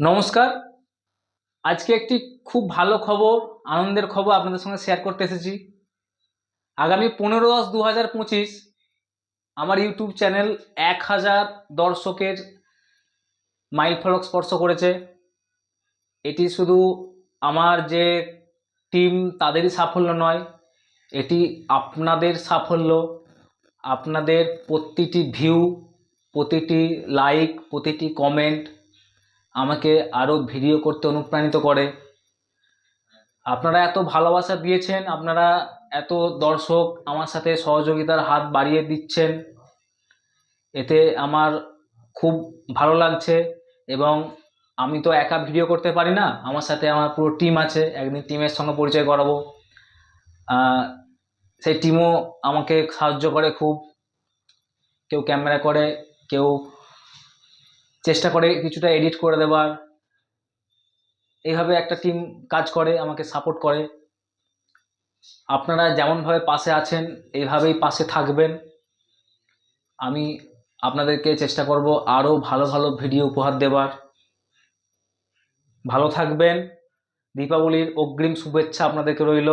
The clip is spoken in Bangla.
নমস্কার। আজকে একটি খুব ভালো খবর, আনন্দের খবর আপনাদের সঙ্গে শেয়ার করতে এসেছি। আগামী পনেরো দশ দু হাজার পঁচিশ আমার ইউটিউব চ্যানেল এক হাজার দর্শকের মাইল ফলক স্পর্শ করেছে। এটি শুধু আমার যে টিম তাদেরই সাফল্য নয়, এটি আপনাদের সাফল্য, আপনাদের প্রতিটি ভিউ প্রতিটি লাইক প্রতিটি কমেন্ট আমাকে আরও ভিডিও করতে অনুপ্রাণিত করে। আপনারা এত ভালোবাসা দিয়েছেন, আপনারা এত দর্শক আমার সাথে সহযোগিতার হাত বাড়িয়ে দিচ্ছেন। এতে আমার খুব ভালো লাগছে এবং আমি তো একা ভিডিও করতে পারি না, আমার সাথে আমার পুরো টিম আছে, একদিন টিমের সঙ্গে পরিচয় করাবো। সেই টিমও আমাকে সাহায্য করে খুব। কেউ ক্যামেরা করে, কেউ চেষ্টা করে কিছুটা এডিট করে দেবার। এইভাবে একটা টিম কাজ করে, আমাকে সাপোর্ট করে। আপনারা যেমনভাবে পাশে আছেন, এইভাবেই পাশে থাকবেন। আমি আপনাদেরকে চেষ্টা করব আরও ভালো ভালো ভিডিও উপহার দেবার। ভালো থাকবেন। দীপাবলির অগ্রিম শুভেচ্ছা আপনাদেরকে রইল।